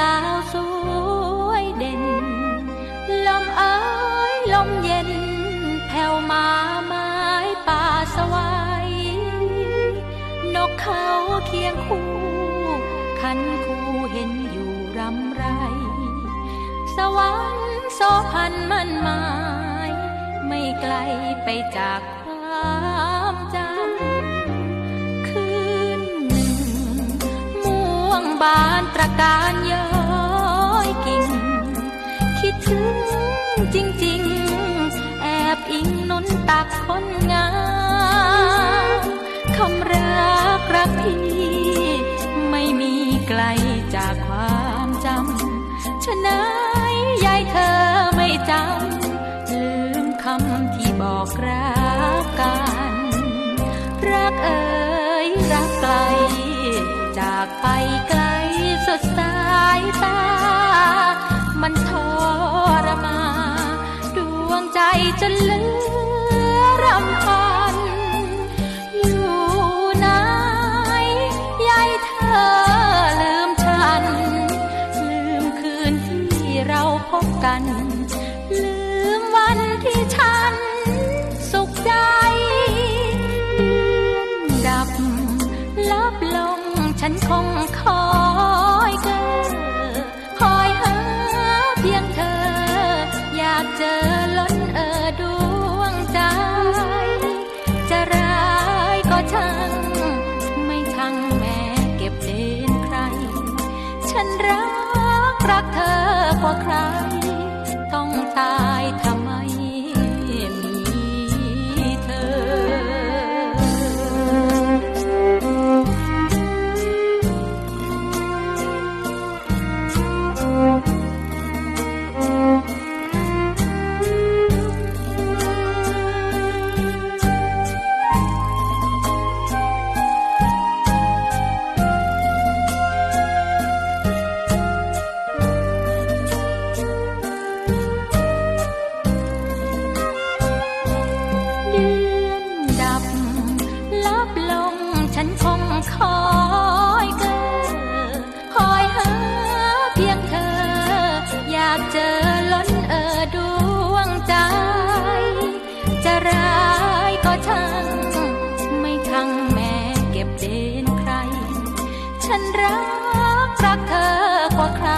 กาวสวยเด่น ลมเอ้ยลมเย็น แผ่วมาไม้ป่าสวายนกเขาเคียงคู่ขันคู่เห็นอยู่รำไร สวรรค์โสพันมันหมาย ไม่ไกลไปจากความจำคืนหนึ่งม่วงบานประการเยอะ จริงๆ แอบอิงนุนตักคนงามคำรักรักพี่ ไม่มีไกลจากความจำฉะนั้นยายเธอไม่จำลืมคำที่บอกรัก ใจจนเหลือรำพัน อยู่ไหนยายเธอลืมฉัน ลืมคืนที่เราพบกัน ลืมวันที่ฉันสุขใจดับลับลงฉันคงคอยเกอ ฉันรัก รักเธอกว่าใคร ต้องตาย คอยเกอคอยหาเพียงเธอ อยากเจอล้นเออดวงใจ จะร้ายก็ช่างไม่ทั้งแม่เก็บเดนใคร ฉันรักรักเธอกว่าใคร